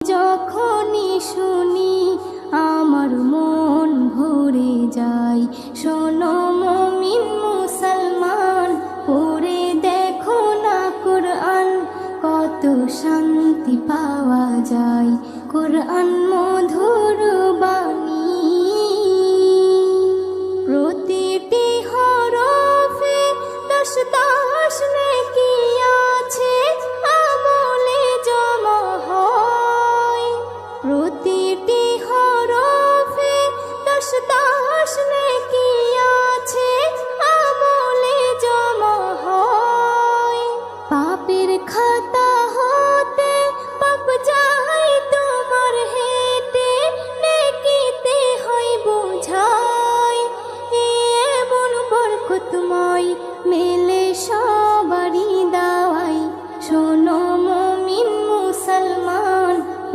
যখনই শুনি আমার মন ভরে যায়, শোনো মমিন মুসলমান, পড়ে দেখো না কোরআন, কত শান্তি পাওয়া যায়, কোরআন মধুর বাণী। প্রতিটি হরফে দশ দশ নেকি खाता होते পাপ যাই তোমার হেতে নেকিতে হই বোঝাই। এমন বরকতময় মেলে সব